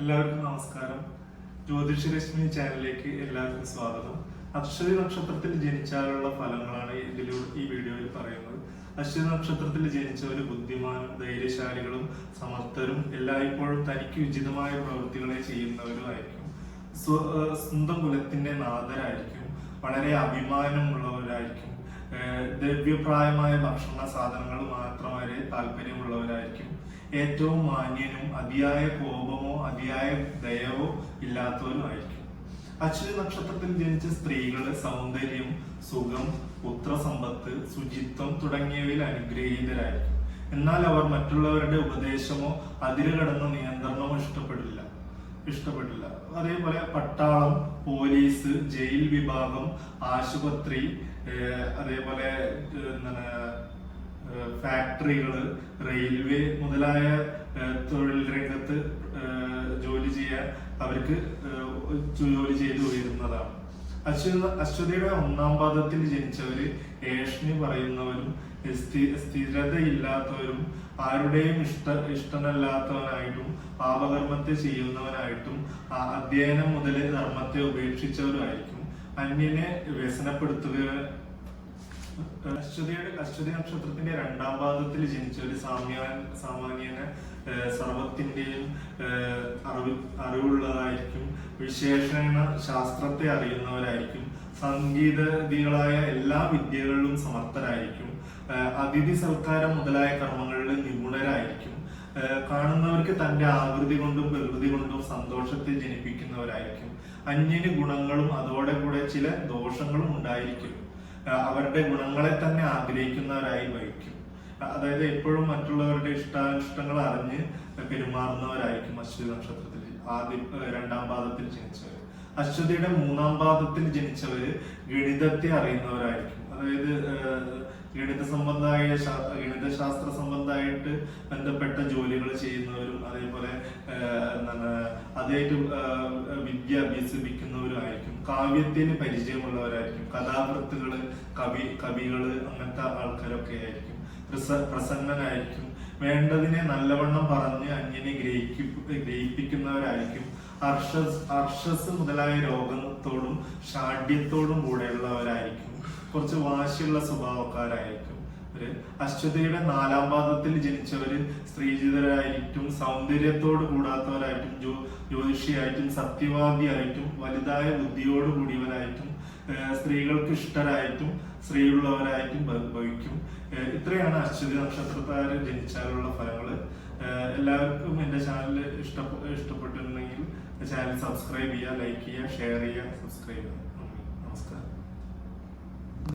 എല്ലാവർക്കും നമസ്കാരം. ജ്യോതിഷരശ്മി ചാനലിലേക്ക് എല്ലാവർക്കും സ്വാഗതം. അശ്വതി നക്ഷത്രത്തിൽ ജനിച്ചാലുള്ള ഫലങ്ങളാണ് ഇതിലൂടെ ഈ വീഡിയോയിൽ പറയുന്നത്. അശ്വതി നക്ഷത്രത്തിൽ ജനിച്ചവർ ബുദ്ധിമാനും ധൈര്യശാലികളും സമർത്ഥരും എല്ലായ്പ്പോഴും തനിക്ക് ഉചിതമായ പ്രവൃത്തികളെ ചെയ്യുന്നവരുമായിരിക്കും. സ്വന്തം കുലത്തിന്റെ നാഥരായിരിക്കും. വളരെ അഭിമാനമുള്ളവരായിരിക്കും. ദ്രവ്യപ്രായമായ ഭക്ഷണ സാധനങ്ങൾ മാത്രം വരെ താല്പര്യമുള്ളവരായിരിക്കും. ഏറ്റവും മാന്യനും അതിയായ കോപമോ അതിയായ ദയവോ ഇല്ലാത്തവരുമായിരിക്കും അശ്വതി നക്ഷത്രത്തിൽ ജനിച്ച സ്ത്രീകൾ സൗന്ദര്യം സുഖം പുത്രസമ്പത്ത് ശുചിത്വം തുടങ്ങിയവയിൽ അനുഗ്രഹീതരായിരിക്കും. എന്നാൽ അവർ മറ്റുള്ളവരുടെ ഉപദേശമോ അതിരുകടന്ന നിയന്ത്രണമോ ഇഷ്ടപ്പെടില്ല. ഇഷ്ടപ്പെടില്ല. അതേപോലെ പട്ടാളം പോലീസ് ജയിൽ വിഭാഗം ആശുപത്രി അതേപോലെ ഫാക്ടറികൾ റെയിൽവേ മുതലായ തൊഴിൽ അവർക്ക് ജോലി ചെയ്ത് ഉയരുന്നതാണ് അശ്വത അശ്വതിയുടെ ഒന്നാം പാദത്തിൽ ജനിച്ചവര് ഏഷ്ണി പറയുന്നവരും സ്ഥി- സ്ഥിരതയില്ലാത്തവരും ആരുടെയും ഇഷ്ട ഇഷ്ടനല്ലാത്തവനായിട്ടും പാപകർമ്മത്തെ ചെയ്യുന്നവനായിട്ടും അധ്യയനം മുതൽ ധർമ്മത്തെ ഉപേക്ഷിച്ചവരുമായിരിക്കും. അന്യനെ വ്യസനപ്പെടുത്തുക അശ്വതിയുടെ അശ്വതി നക്ഷത്രത്തിന്റെ രണ്ടാം പാദത്തിൽ ജനിച്ച ഒരു സാമ്യാൻ സാമാന്യന് സർവത്തിന്റെയും അറിവ് അറിവുള്ളതായിരിക്കും. വിശേഷണ ശാസ്ത്രത്തെ അറിയുന്നവരായിരിക്കും. സംഗീതതികളായ എല്ലാ വിദ്യകളിലും സമർത്ഥരായിരിക്കും. അതിഥി സൽക്കാരം മുതലായ കർമ്മങ്ങളിൽ നിപുണരായിരിക്കും. കാണുന്നവർക്ക് തന്റെ ആകൃതി കൊണ്ടും പ്രകൃതി കൊണ്ടും സന്തോഷത്തെ ജനിപ്പിക്കുന്നവരായിരിക്കും. അന്യന് ഗുണങ്ങളും അതോടെ കൂടെ ചില ദോഷങ്ങളും ഉണ്ടായിരിക്കും. അവരുടെ ഗുണങ്ങളെ തന്നെ ആഗ്രഹിക്കുന്നവരായി വഹിക്കും അതായത് എപ്പോഴും മറ്റുള്ളവരുടെ ഇഷ്ടാനിഷ്ടങ്ങൾ അറിഞ്ഞ് പെരുമാറുന്നവരായിരിക്കും അശ്വതി നക്ഷത്രത്തിൽ ആദ്യ രണ്ടാം പാദത്തിൽ ജനിച്ചവർ അശ്വതിയുടെ മൂന്നാം പാദത്തിൽ ജനിച്ചവര് ഗണിതത്തെ അറിയുന്നവരായിരിക്കും. അതായത് ഗണിത സംബന്ധമായ ഗണിത ഗണിതശാസ്ത്ര സംബന്ധമായിട്ട് ബന്ധപ്പെട്ട ജോലികൾ ചെയ്യുന്നവരും അതേപോലെ എന്താണ് അതായിട്ട് വിദ്യ അഭ്യസിപ്പിക്കുന്നവരായിരിക്കും കാവ്യത്തിന് പരിചയമുള്ളവരായിരിക്കും കഥാകൃത്തുകൾ കവി കവികൾ അങ്ങനത്തെ ആൾക്കാരൊക്കെ ആയിരിക്കും പ്രസ- പ്രസന്നനായിരിക്കും. വേണ്ടതിനെ നല്ലവണ്ണം പറഞ്ഞ് അന്യനെ ഗ്രഹിക്കി ഗ്രഹിപ്പിക്കുന്നവരായിരിക്കും. അർഷസ് അർഷസ് മുതലായ രോഗത്തോടും ഷാഢ്യത്തോടും കൂടെയുള്ളവരായിരിക്കും. കുറച്ച് വാശിയുള്ള സ്വഭാവക്കാരായിരിക്കും. അശ്വതിയുടെ നാലാം പാദത്തിൽ ജനിച്ചവര് സ്ത്രീജിതരായിട്ടും സൗന്ദര്യത്തോട് കൂടാത്തവരായിട്ടും ജ്യോ ജ്യോതിഷിയായിട്ടും സത്യവാദിയായിട്ടും വലുതായ ബുദ്ധിയോട് കൂടിയവരായിട്ടും സ്ത്രീകൾക്ക് ഇഷ്ടരായിട്ടും സ്ത്രീയുള്ളവരായിട്ടും ഭവിക്കും. ഇത്രയാണ് അശ്വതി നക്ഷത്രക്കാർ ജനിച്ചാലുള്ള ഫലങ്ങൾ എല്ലാവർക്കും എന്റെ ചാനൽ ഇഷ്ട ഇഷ്ടപ്പെട്ടിട്ടുണ്ടെങ്കിൽ ചാനൽ സബ്സ്ക്രൈബ് ചെയ്യുക ലൈക്ക് ചെയ്യുക ഷെയർ ചെയ്യുക സബ്സ്ക്രൈബ് ചെയ്യുക.